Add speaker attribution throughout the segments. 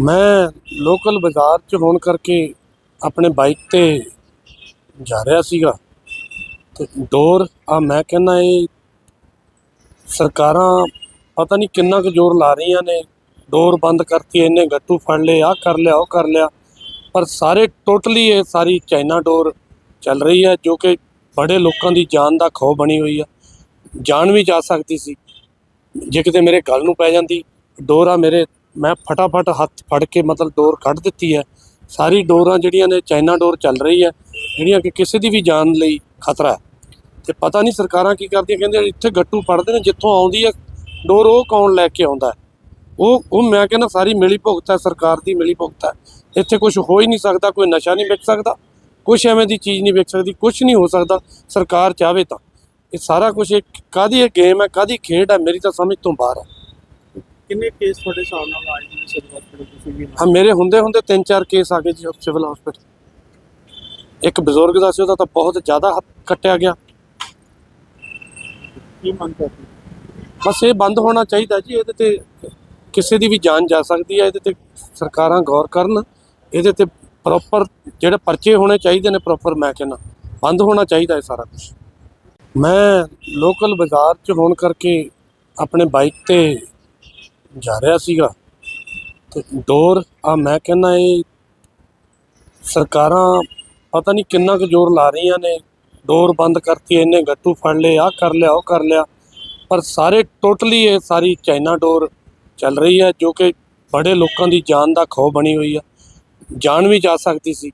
Speaker 1: ਮੈਂ ਲੋਕਲ ਬਾਜ਼ਾਰ 'ਚ ਹੋਣ ਕਰਕੇ ਆਪਣੇ ਬਾਈਕ ਤੇ ਜਾ ਰਿਹਾ ਸੀਗਾ ਤੇ ਡੋਰ ਆ ਮੈਂ ਕਹਿੰਦਾ ਇਹ ਸਰਕਾਰਾਂ ਪਤਾ ਨਹੀਂ ਕਿੰਨਾ ਕੁ ਜ਼ੋਰ ਲਾ ਰਹੀਆਂ ਨੇ ਡੋਰ ਬੰਦ ਕਰਤੀ ਇਹਨੇ ਗੱਟੂ ਫੜ ਲਏ ਆ ਕਰ ਲਿਆ, ਉਹ ਕਰ ਲਿਆ, ਪਰ ਸਾਰੇ ਟੋਟਲੀ ਇਹ ਸਾਰੀ ਚਾਈਨਾ ਡੋਰ ਚੱਲ ਰਹੀ ਹੈ, ਜੋ ਕਿ ਬੜੇ ਲੋਕਾਂ ਦੀ ਜਾਨ ਦਾ ਖੌਅ ਬਣੀ ਹੋਈ ਆ, ਜਾਨ ਵੀ ਜਾ ਸਕਦੀ ਸੀ, ਜੇ ਕਿਤੇ ਮੇਰੇ ਗੱਲ ਨੂੰ ਪੈ ਜਾਂਦੀ ਡੋਰ ਆ ਮੇਰੇ ਮੈਂ ਫਟਾਫਟ ਹੱਥ ਫੜ ਕੇ ਮਤਲਬ ਡੋਰ ਕੱਢ ਦਿੱਤੀ ਹੈ। ਸਾਰੀ ਡੋਰਾਂ ਜਿਹੜੀਆਂ ਨੇ ਚਾਈਨਾ ਡੋਰ ਚੱਲ ਰਹੀ ਹੈ, ਜਿਹੜੀਆਂ ਕਿ ਕਿਸੇ ਦੀ ਵੀ ਜਾਨ ਲਈ ਖਤਰਾ ਹੈ। ਤੇ ਪਤਾ ਨਹੀਂ ਸਰਕਾਰਾਂ ਕੀ ਕਰਦੀਆਂ, ਕਹਿੰਦੇ ਇੱਥੇ ਗੱਟੂ ਫੜਦੇ ਨੇ, ਜਿੱਥੋਂ ਆਉਂਦੀ ਹੈ ਡੋਰ, ਉਹ ਕੌਣ ਲੈ ਕੇ ਆਉਂਦਾ ਉਹ ਉਹ ਮੈਂ ਕਹਿੰਦਾ ਸਾਰੀ ਮਿਲੀ ਭੁਗਤ ਹੈ, ਸਰਕਾਰ ਦੀ ਮਿਲੀ ਭੁਗਤ ਹੈ। ਇੱਥੇ ਕੁਝ ਹੋ ਹੀ ਨਹੀਂ ਸਕਦਾ, ਕੋਈ ਨਸ਼ਾ ਨਹੀਂ ਵਿਕ ਸਕਦਾ ਕੁਝ ਐਵੇਂ ਦੀ ਚੀਜ਼ ਨਹੀਂ ਵਿਕ ਸਕਦੀ ਕੁਝ ਨਹੀਂ ਹੋ ਸਕਦਾ, ਸਰਕਾਰ ਚਾਹਵੇ ਤਾਂ। ਇਹ ਸਾਰਾ ਕੁਝ ਇੱਕ ਕਾਦੀ ਇਹ ਗੇਮ ਹੈ ਕਾਦੀ ਖੇਡ ਹੈ, ਮੇਰੀ ਤਾਂ ਸਮਝ ਤੋਂ ਬਾਹਰ ਹੈ।
Speaker 2: ਕਿੰਨੇ ਕੇਸ ਤੁਹਾਡੇ ਸਾਹਮਣੇ ਆਏ ਨੇ ਸਿਵਲ ਹਸਪੀਟਲ ਤੁਸੀਂ ਵੀ
Speaker 1: ਹਾਂ ਮੇਰੇ ਹੁੰਦੇ ਹੁੰਦੇ ਤਿੰਨ ਚਾਰ ਕੇਸ ਆ ਗਏ ਜੀ ਸਿਵਲ ਹਸਪੀਟਲ ਇੱਕ ਬਜ਼ੁਰਗ ਦਾ ਸੀ ਉਹਦਾ ਤਾਂ ਬਹੁਤ ਜ਼ਿਆਦਾ ਹੱਥ ਕੱਟਿਆ ਗਿਆ।
Speaker 2: ਕੀ ਮੰਗ ਕਰਦੇ?
Speaker 1: ਬਸ ਇਹ ਬੰਦ ਹੋਣਾ ਚਾਹੀਦਾ ਜੀ ਇਹਦੇ ਤੇ ਕਿਸੇ ਦੀ ਵੀ ਜਾਨ ਜਾ ਸਕਦੀ ਹੈ ਇਹਦੇ ਤੇ ਸਰਕਾਰਾਂ ਗੌਰ ਕਰਨ। ਇਹਦੇ ਤੇ ਪ੍ਰੋਪਰ ਜਿਹੜੇ ਪਰਚੇ ਹੋਣੇ ਚਾਹੀਦੇ ਨੇ ਪ੍ਰੋਪਰ ਮੈਂ ਕਹਿੰਦਾ ਬੰਦ ਹੋਣਾ ਚਾਹੀਦਾ ਇਹ ਸਾਰਾ ਕੁਝ ਮੈਂ ਲੋਕਲ ਬਾਜ਼ਾਰ 'ਚ ਹੋਣ ਕਰਕੇ ਆਪਣੇ ਬਾਈਕ ਤੇ ਜਾ ਰਿਹਾ ਸੀਗਾ। ਤੇ ਡੋਰ, ਆ ਮੈਂ ਕਹਿੰਦਾ ਇਹ ਸਰਕਾਰਾਂ ਪਤਾ ਨਹੀਂ ਕਿੰਨਾ ਕੁ ਜ਼ੋਰ ਲਾ ਰਹੀਆਂ ਨੇ। ਡੋਰ ਬੰਦ ਕਰਤੀ ਇਹਨੇ ਗੱਟੂ ਫੜ ਲਏ ਆ ਕਰ ਲਿਆ, ਉਹ ਕਰ ਲਿਆ। ਪਰ ਸਾਰੇ ਟੋਟਲੀ ਇਹ ਸਾਰੀ ਚਾਈਨਾ ਡੋਰ ਚੱਲ ਰਹੀ ਹੈ, ਜੋ ਕਿ ਬੜੇ ਲੋਕਾਂ ਦੀ ਜਾਨ ਦਾ ਖੌਅ ਬਣੀ ਹੋਈ ਆ। ਜਾਨ ਵੀ ਜਾ ਸਕਦੀ ਸੀ।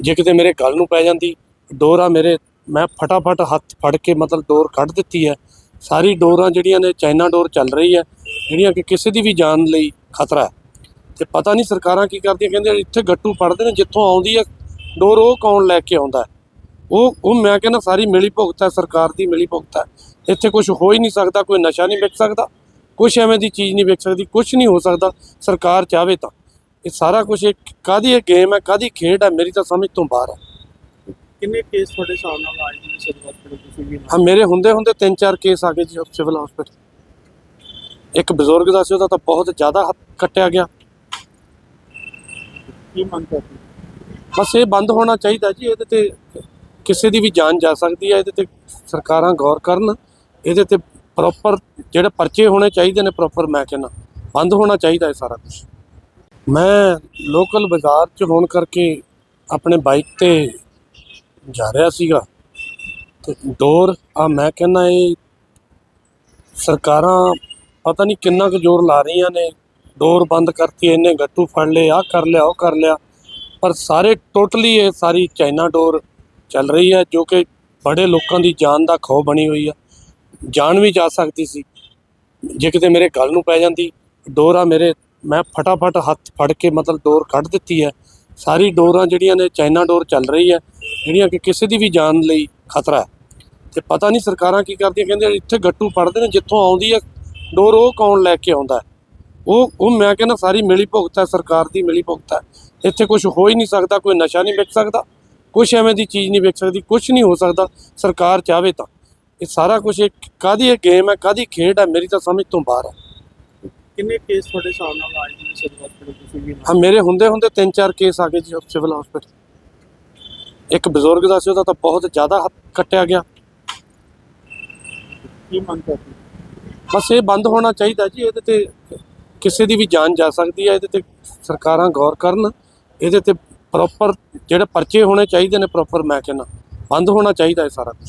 Speaker 1: ਜੇ ਕਿਤੇ ਮੇਰੇ ਗਲ ਨੂੰ ਪੈ ਜਾਂਦੀ, ਡੋਰ ਮੇਰੇ, ਮੈਂ ਫਟਾਫਟ ਹੱਥ ਫੜ ਕੇ ਮਤਲਬ ਡੋਰ ਕੱਢ ਦਿੱਤੀ ਹੈ। ਸਾਰੀ ਡੋਰਾਂ ਜਿਹੜੀਆਂ ਨੇ ਚਾਈਨਾ ਡੋਰ ਚੱਲ ਰਹੀ ਹੈ। ਜਿਹੜੀਆਂ ਕਿ ਕਿਸੇ ਦੀ ਵੀ ਜਾਨ ਲਈ ਖਤਰਾ ਹੈ। ਤੇ ਪਤਾ ਨਹੀਂ ਸਰਕਾਰਾਂ ਕੀ ਕਰਦੀਆਂ ਕਹਿੰਦੇ ਇੱਥੇ ਗੱਟੂ ਫੜਦੇ ਨੇ ਜਿੱਥੋਂ ਆਉਂਦੀ ਹੈ ਡੋਰ ਉਹ ਕੌਣ ਲੈ ਕੇ ਆਉਂਦਾ? ਉਹ ਉਹ ਮੈਂ ਕਹਿੰਦਾ ਸਾਰੀ ਮਿਲੀ ਭੁਗਤ ਹੈ ਸਰਕਾਰ ਦੀ ਮਿਲੀ ਭੁਗਤ ਹੈ। ਇੱਥੇ ਕੁਝ ਹੋ ਹੀ ਨਹੀਂ ਸਕਦਾ ਕੋਈ ਨਸ਼ਾ ਨਹੀਂ ਵਿਕ ਸਕਦਾ ਕੁਝ ਐਵੇਂ ਦੀ ਚੀਜ਼ ਨਹੀਂ ਵਿਕ ਸਕਦੀ ਕੁਝ ਨਹੀਂ ਹੋ ਸਕਦਾ ਸਰਕਾਰ ਚਾਹਵੇ ਤਾਂ। ਇਹ ਸਾਰਾ ਕੁਝ ਇੱਕ ਕਾਦੀ ਇਹ ਗੇਮ ਹੈ ਕਾਦੀ ਖੇਡ ਹੈ ਮੇਰੀ ਤਾਂ ਸਮਝ ਤੋਂ ਬਾਹਰ ਹੈ।
Speaker 2: ਕਿੰਨੇ ਕੇਸ ਤੁਹਾਡੇ ਸਾਹਮਣੇ ਆਏ ਨੇ ਸਿਵਲ ਹਸਪੀਟਲ ਤੁਸੀਂ ਵੀ?
Speaker 1: ਹਾਂ ਮੇਰੇ ਹੁੰਦੇ ਹੁੰਦੇ ਤਿੰਨ ਚਾਰ ਕੇਸ ਆ ਗਏ ਜੀ ਸਿਵਲ ਹਸਪੀਟਲ ਇੱਕ ਬਜ਼ੁਰਗ ਦਾ ਸੀ ਉਹਦਾ ਤਾਂ ਬਹੁਤ ਜ਼ਿਆਦਾ ਕੱਟਿਆ ਗਿਆ।
Speaker 2: ਕੀ ਮੰਗ ਕਰਦੇ
Speaker 1: ਬਸ ਇਹ ਬੰਦ ਹੋਣਾ ਚਾਹੀਦਾ ਜੀ ਇਹਦੇ ਤੇ ਕਿਸੇ ਦੀ ਵੀ ਜਾਨ ਜਾ ਸਕਦੀ ਹੈ ਇਹਦੇ ਤੇ ਸਰਕਾਰਾਂ ਗੌਰ ਕਰਨ ਇਹਦੇ ਤੇ ਪ੍ਰੋਪਰ ਜਿਹੜੇ ਪਰਚੇ ਹੋਣੇ ਚਾਹੀਦੇ ਨੇ ਪ੍ਰੋਪਰ ਮੈਂ ਕਹਿੰਦਾ ਬੰਦ ਹੋਣਾ ਚਾਹੀਦਾ ਇਹ ਸਾਰਾ ਕੁਝ ਮੈਂ ਲੋਕਲ ਬਾਜ਼ਾਰ 'ਚ ਹੋਣ ਕਰਕੇ ਆਪਣੇ ਬਾਈਕ ਤੇ ਜਾ ਰਿਹਾ ਸੀਗਾ ਤੇ ਡੋਰ ਆ ਮੈਂ ਕਹਿੰਦਾ ਇਹ ਸਰਕਾਰਾਂ ਪਤਾ ਨਹੀਂ ਕਿੰਨਾ ਕੁ ਜ਼ੋਰ ਲਾ ਰਹੀਆਂ ਨੇ, ਡੋਰ ਬੰਦ ਕਰਤੀ, ਇਹਨੇ ਗੱਟੂ ਫੜ ਲਏ ਆ ਕਰ ਲਿਆ, ਉਹ ਕਰ ਲਿਆ। ਪਰ ਸਾਰੇ ਟੋਟਲੀ ਇਹ ਸਾਰੀ ਚਾਈਨਾ ਡੋਰ ਚੱਲ ਰਹੀ ਹੈ, ਜੋ ਕਿ ਬੜੇ ਲੋਕਾਂ ਦੀ ਜਾਨ ਦਾ ਖੌਅ ਬਣੀ ਹੋਈ ਆ ਜਾਨ ਵੀ ਜਾ ਸਕਦੀ ਸੀ। ਜੇ ਕਿਤੇ ਮੇਰੇ ਗਲ ਨੂੰ ਪੈ ਜਾਂਦੀ, ਡੋਰ ਮੇਰੇ, ਮੈਂ ਫਟਾਫਟ ਹੱਥ ਫੜ ਕੇ ਮਤਲਬ ਡੋਰ ਕੱਢ ਦਿੱਤੀ ਹੈ। ਸਾਰੀ ਡੋਰਾਂ ਜਿਹੜੀਆਂ ਨੇ, ਚਾਈਨਾ ਡੋਰ ਚੱਲ ਰਹੀ ਹੈ, ਜਿਹੜੀਆਂ ਕਿ ਕਿਸੇ ਦੀ ਵੀ ਜਾਨ ਲਈ ਖਤਰਾ ਹੈ। ਤੇ ਪਤਾ ਨਹੀਂ ਸਰਕਾਰਾਂ ਕੀ ਕਰਦੀਆਂ ਕਹਿੰਦੇ ਇੱਥੇ ਗੱਟੂ ਫੜਦੇ ਨੇ, ਜਿੱਥੋਂ ਆਉਂਦੀ ਹੈ ਡੋਰ ਉਹ ਕੌਣ ਲੈ ਕੇ ਆਉਂਦਾ? ਉਹ ਉਹ ਮੈਂ ਕਹਿੰਦਾ ਸਾਰੀ ਮਿਲੀ ਭੁਗਤ ਹੈ ਸਰਕਾਰ ਦੀ ਮਿਲੀ ਭੁਗਤ ਹੈ। ਇੱਥੇ ਕੁਝ ਹੋ ਹੀ ਨਹੀਂ ਸਕਦਾ ਕੋਈ ਨਸ਼ਾ ਨਹੀਂ ਵਿਕ ਸਕਦਾ ਕੁਝ ਐਵੇਂ ਦੀ ਚੀਜ਼ ਨਹੀਂ ਵਿਕ ਸਕਦੀ ਕੁਝ ਨਹੀਂ ਹੋ ਸਕਦਾ ਸਰਕਾਰ ਚਾਹਵੇ ਤਾਂ। ਇਹ ਸਾਰਾ ਕੁਝ ਇੱਕ ਕਾਦੀ ਇਹ ਗੇਮ ਹੈ ਕਾਦੀ ਖੇਡ ਹੈ ਮੇਰੀ ਤਾਂ ਸਮਝ ਤੋਂ ਬਾਹਰ ਹੈ।
Speaker 2: ਕਿੰਨੇ ਕੇਸ ਤੁਹਾਡੇ ਸਾਹਮਣੇ ਆਏ ਨੇ ਸਿਵਲ ਹਸਪੀਟਲ ਤੁਸੀਂ ਵੀ
Speaker 1: ਹਾਂ ਮੇਰੇ ਹੁੰਦੇ ਹੁੰਦੇ ਤਿੰਨ ਚਾਰ ਕੇਸ ਆ ਗਏ ਜੀ ਸਿਵਲ ਹਸਪੀਟਲ ਇੱਕ ਬਜ਼ੁਰਗ ਦਾ ਸੀ ਉਹਦਾ ਤਾਂ ਬਹੁਤ ਜ਼ਿਆਦਾ ਹੱਥ ਕੱਟਿਆ ਗਿਆ।
Speaker 2: ਕੀ ਮੰਗ ਕਰਦੇ?
Speaker 1: ਬਸ ਇਹ ਬੰਦ ਹੋਣਾ ਚਾਹੀਦਾ ਜੀ, ਇਹਦੇ ਤੇ ਕਿਸੇ ਦੀ ਵੀ ਜਾਨ ਜਾ ਸਕਦੀ ਹੈ, ਇਹਦੇ ਤੇ ਸਰਕਾਰਾਂ ਗੌਰ ਕਰਨ, ਇਹਦੇ ਤੇ ਪ੍ਰੋਪਰ ਜਿਹੜੇ ਪਰਚੇ ਹੋਣੇ ਚਾਹੀਦੇ ਨੇ ਪ੍ਰੋਪਰ ਮੈਂ ਕਹਿੰਦਾ, ਬੰਦ ਹੋਣਾ ਚਾਹੀਦਾ ਇਹ ਸਾਰਾ ਕੁਝ